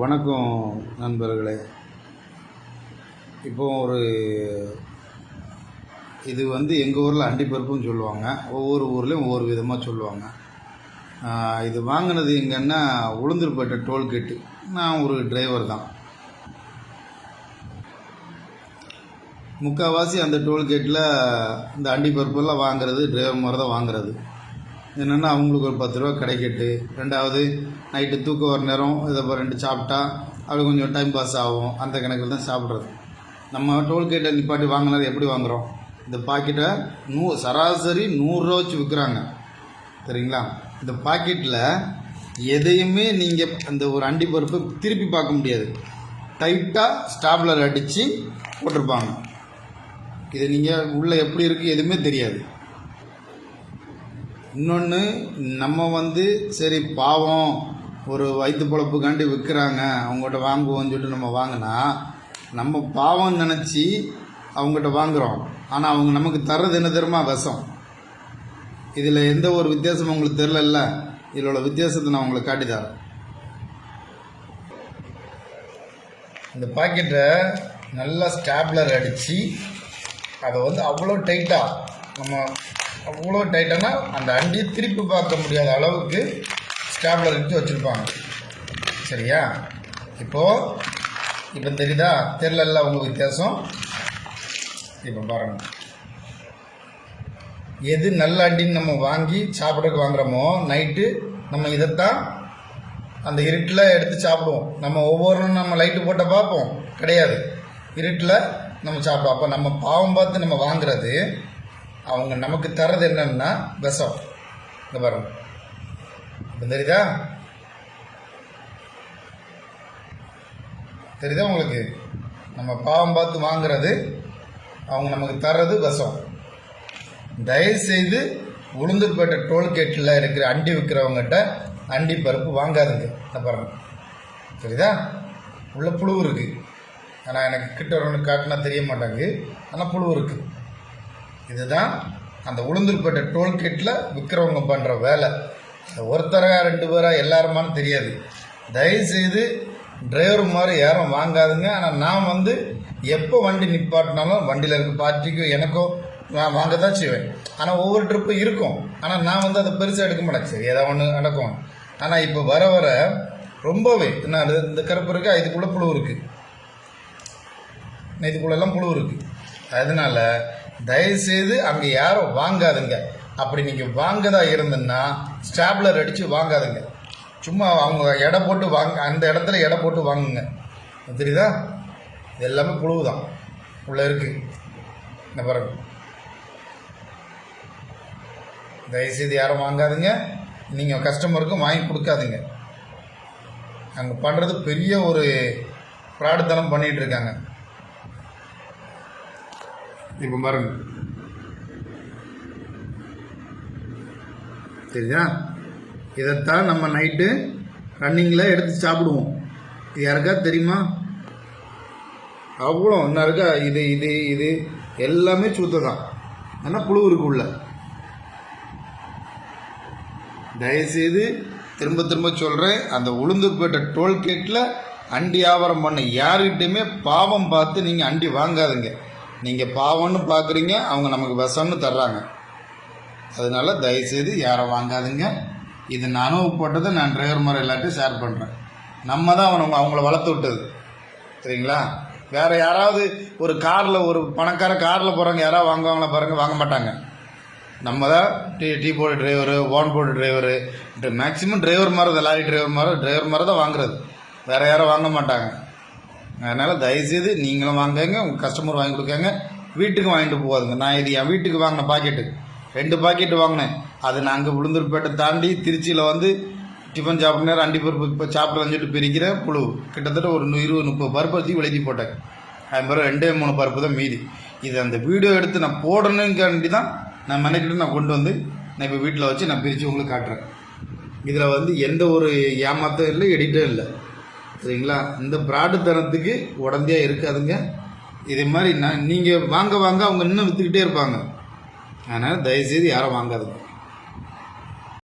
வணக்கம் நண்பர்களே. இப்போ ஒரு இது வந்து எங்கள் ஊரில் அண்டிப்பருப்புன்னு சொல்லுவாங்க. ஒவ்வொரு ஊர்லேயும் ஒவ்வொரு விதமாக சொல்லுவாங்க. இது வாங்கினது எங்கன்னா உளுந்தூர்பேட்டை டோல்கேட்டு. நான் ஒரு டிரைவர் தான். முக்கால்வாசி அந்த டோல்கேட்டில் இந்த அண்டிப்பருப்பெல்லாம் வாங்குறது டிரைவர் மாதிரி தான் வாங்குறது. என்னென்னா அவங்களுக்கு ஒரு பத்து ரூபா கிடைக்கட்டு ரெண்டாவது நைட்டு தூக்கம் வர நேரம் இதை இப்போ ரெண்டு சாப்பிட்டா அது கொஞ்சம் டைம் பாஸ் ஆகும். அந்த கணக்கில் தான் சாப்பிட்றது. நம்ம டோல்கேட்டை நிப்பாட்டி வாங்கினது எப்படி வாங்குகிறோம் இந்த பாக்கெட்டை நூ சராசரி நூறுரூவா வச்சு விற்கிறாங்க சரிங்களா இந்த பாக்கெட்டில் எதையுமே நீங்கள் அந்த ஒரு அண்டி பருப்பு திருப்பி பார்க்க முடியாது. டைட்டாக ஸ்டாப்லர் அடித்து போட்டிருப்பாங்க. இது நீங்கள் உள்ளே எப்படி இருக்குது எதுவுமே தெரியாது. இன்னொன்று நம்ம வந்து சரி பாவம் ஒரு வயிற்று பொழப்புக்காண்டி விற்கிறாங்க அவங்ககிட்ட வாங்குவோம்னு சொல்லிட்டு நம்ம வாங்கினா நம்ம பாவம் நினச்சி அவங்ககிட்ட வாங்குகிறோம் ஆனால் அவங்க நமக்கு தர்றது என்ன தெரியுமா? விஷம். இதில் எந்த ஒரு வித்தியாசமும் உங்களுக்கு தெரிலல்ல இதில் உள்ள வித்தியாசத்தை நான் உங்களுக்கு காட்டித்தரேன் இந்த பாக்கெட்டை நல்லா ஸ்டாப்லர் அடித்து அதை வந்து அவ்வளோ டைட்டாக நம்ம அவ்வளோ டைட்டானா அந்த அண்டியை திருப்பி பார்க்க முடியாத அளவுக்கு ஸ்டாப்லர் எடுத்து வச்சுருப்பாங்க. சரியா? இப்போது இப்போ தெரியுதா? தெரிலல்ல உங்களுக்கு வித்தியாசம்? இப்போ பாருங்கள் எது நல்ல அண்டின்னு நம்ம வாங்கி சாப்பிட்றதுக்கு வாங்குறோமோ நைட்டு நம்ம இதைத்தான் அந்த இருட்டில் எடுத்து சாப்பிடுவோம். நம்ம ஒவ்வொரு நம்ம லைட்டு போட்ட பார்ப்போம். கிடையாது. இருட்டில் நம்ம சாப்பிடுவோம். அப்போ நம்ம பாவம் பார்த்து நம்ம வாங்குறது அவங்க நமக்கு தர்றது என்னன்னா விஷம். இந்த பாருங்க. இப்போ தெரியுதா? தெரியுதா உங்களுக்கு? நம்ம பாவம் பார்த்து வாங்குறது அவங்க நமக்கு தர்றது விஷம். தயவுசெய்து உளுந்தூர்பேட்டை டோல்கேட்டில் இருக்கிற அண்டி விற்கிறவங்ககிட்ட அண்டி பருப்பு வாங்காதுங்க. இந்த பாருங்க. சரிதா உள்ள புழு இருக்குது ஆனால் எனக்கு கிட்ட ஒன்று காட்டினா தெரிய மாட்டாங்க. ஆனால் புழு இருக்குது இதுதான் அந்த உளுந்தூர்பேட்டை டோல்கேட்டில் விற்கிறவங்க பண்ணுற வேலை. ஒருத்தராக ரெண்டு பேராக எல்லாருமான்னு தெரியாது. தயவுசெய்து டிரைவர் மாதிரி யாரும் வாங்காதுங்க. ஆனால் நான் வந்து எப்போ வண்டி நிப்பாட்டினாலும் வண்டியில் இருக்க பார்ட்டிக்கு எனக்கோ நான் வாங்க தான் செய்வேன். ஆனால் ஒவ்வொரு ட்ரிப்பு இருக்கும். ஆனால் நான் வந்து அதை பெருசாக எடுக்க மாட்டேன். சரி ஏதாவது ஒன்று நடக்கும். ஆனால் இப்போ வர வர ரொம்பவே என்ன இந்த கருப்பு இருக்குது இதுக்குள்ளே புழு இருக்குது இதுக்குள்ளெல்லாம் புழு இருக்குது அதனால் தயவுசெய்து அங்கே யாரும் வாங்காதுங்க. அப்படி நீங்கள் வாங்கதா இருந்ததுன்னா ஸ்டாப்லர் அடித்து வாங்காதுங்க. சும்மா அவங்க எடை போட்டு வாங்க அந்த இடத்துல எடை போட்டு வாங்குங்க. தெரியுதா இது எல்லாமே புழுவு தான் உள்ளே இருக்குது இந்த பாருங்க. தயவுசெய்து யாரும் வாங்காதுங்க. நீங்கள் கஸ்டமருக்கும் வாங்கி கொடுக்காதுங்க. அங்கே பண்ணுறது பெரிய ஒரு ஃப்ராடுத்தனம் பண்ணிகிட்டு இருக்காங்க. இப்போ பாருங்க. சரியா இதைத்தான் நம்ம நைட்டு ரன்னிங்கில் எடுத்து சாப்பிடுவோம். இது யாருக்கா தெரியுமா? அவ்வளோ என்ன இருக்கா? இது இது இது எல்லாமே சுத்த தான். ஆனால் புழு இருக்கு உள்ள. தயவுசெய்து திரும்ப திரும்ப சொல்கிறேன் அந்த உளுந்தூர்பேட்டை டோல்கேட்டில் அண்டி வியாபாரம் பண்ண யாருக்கிட்டையுமே பாவம் பார்த்து நீங்கள் அண்டி வாங்காதுங்க. நீங்கள் பாவம்னு பார்க்குறீங்க அவங்க நமக்கு விஷம்னு தர்றாங்க. அதனால தயவுசெய்து யாரும் வாங்காதுங்க. இது நான் அனுபவப்பட்டதை நான் டிரைவர் முறை எல்லாத்தையும் ஷேர் பண்ணுறேன் நம்ம தான் அவனை அவங்கள வளர்த்து விட்டது. சரிங்களா? வேறு யாராவது ஒரு காரில் ஒரு பணக்கார காரில் போகிறவங்க யாராவது வாங்குவாங்களா பாருங்கள் வாங்க மாட்டாங்க. நம்ம தான் T T board driver own board driver maximum driver மாதிரி தான் லாரி டிரைவர் மாதிரி டிரைவர் மாதிரி தான் வாங்குறது. வேறு யாரும் வாங்க மாட்டாங்க. அதனால் தயவுசெய்து நீங்களும் வாங்குங்க உங்கள் கஸ்டமர் வாங்கி கொடுக்காங்க. வீட்டுக்கு வாங்கிட்டு போகாதுங்க. நான் இது என் வீட்டுக்கு வாங்கின பாக்கெட்டு ரெண்டு பாக்கெட்டு வாங்கினேன். அது நான் அங்கே விழுந்தூர்பேட்டை தாண்டி திருச்சியில் வந்து டிஃபன் சாப்பிட்ற அண்டி பருப்பு இப்போ சாப்பிட்றேன்னு சொல்லிட்டு பிரிக்கிற புழு. கிட்டத்தட்ட ஒரு இருபது முப்பது பருப்பு வச்சு விளைச்சி போட்டேன். அது மாதிரி ரெண்டே மூணு பருப்பு தான் மீதி. இது அந்த வீடியோ எடுத்து நான் போடணுங்காண்டி தான் நான் மெனக்கிட்டு நான் கொண்டு வந்து நான் இப்போ வீட்டில் வச்சு நான் பிரித்து உங்களுக்கு காட்டுறேன். இதில் வந்து எந்த ஒரு ஏமாத்தம் இல்லை எடிட்டும் இல்லை. சரிங்களா? இந்த பிராடுத்தனத்துக்கு உடந்தையாக இருக்காதுங்க. இதே மாதிரி நான் நீங்கள் வாங்க வாங்க அவங்க இன்னும் விற்றுக்கிட்டே இருப்பாங்க. அதனால் தயவுசெய்து யாரும் வாங்காதுங்க.